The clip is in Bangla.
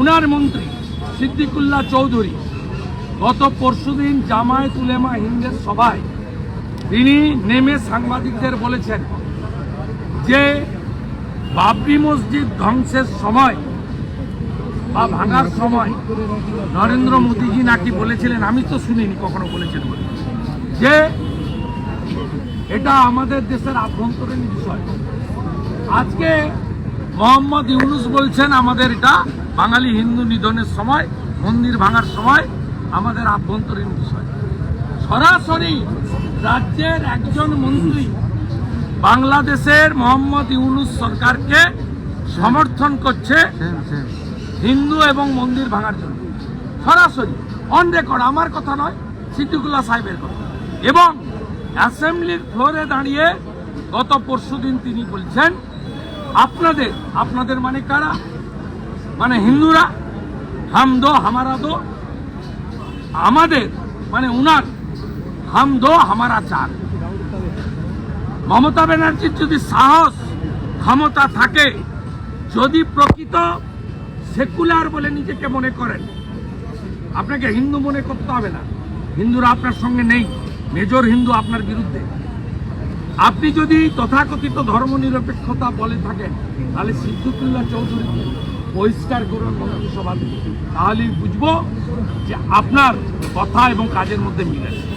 উনার মন্ত্রী সিদ্দিকুল্লাহ চৌধুরী গত পরশুদিন জামায়াত উলেমা হিন্দের সভায় তিনি নেমে সাংবাদিকদের বলেছেন যে বাবরি মসজিদ ধ্বংসের সময় বা ভাঙার সময় নরেন্দ্র মোদীজি নাকি বলেছিলেন, আমি তো শুনিনি, কখনো বলেছেন বলে। যে এটা আমাদের দেশের আভ্যন্তরীণ বিষয়। আজকে মোহাম্মদ ইউনুস বলছেন আমাদের এটা বাঙালি হিন্দু নিধনের সময় মন্দির ভাঙার সময় আমাদের আভ্যন্তরীণ বিষয়। সরাসরি রাজ্যের একজন মন্ত্রী বাংলাদেশের মোহাম্মদ ইউনুস সরকারকে সমর্থন করছে হিন্দু এবং মন্দির ভাঙার জন্য। সরাসরি অন রেকর্ড আমার কথা নয় সিদ্দিকুল্লাহ সাহেবের কথা। এবং অ্যাসেম্বলির ফ্লোরে দাঁড়িয়ে গত পরশুদিন তিনি বলছেন আপনাদের আপনাদের মানে কারা? মানে হিন্দুরা হাম দো হামারা দো, আমাদের মানে উনার হাম দো হামারা চার মমতা ব্যানার্জির যদি সাহস, ক্ষমতা থাকে, যদি প্রকৃত সেকুলার বলে নিজেকে মনে করেন, আপনাকে হিন্দু মনে করতে হবে না। হিন্দুরা আপনার সঙ্গে নেই, মেজর হিন্দু আপনার বিরুদ্ধে। আপনি যদি তথাকথিত ধর্মনিরপেক্ষতা বলে থাকেন, তাহলে সিদ্দিকুল্লাহ চৌধুরীকে বহিষ্কার করুন মন্ত্রিসভা তাহলেই বুঝব যে আপনার কথা এবং কাজের মধ্যে মিল আছে।